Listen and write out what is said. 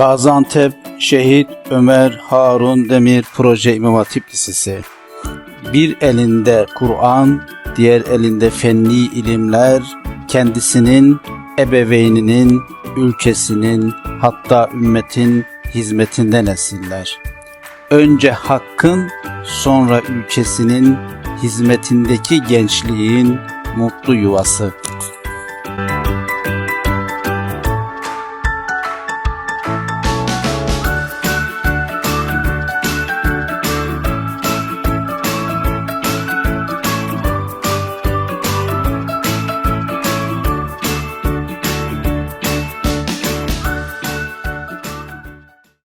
Gaziantep Şehit Ömer Harun Demir Proje İmam Hatip Lisesi. Bir elinde Kur'an, diğer elinde fenni ilimler, kendisinin, ebeveyninin, ülkesinin, hatta ümmetin hizmetinde nesiller. Önce hakkın, sonra ülkesinin hizmetindeki gençliğin mutlu yuvası.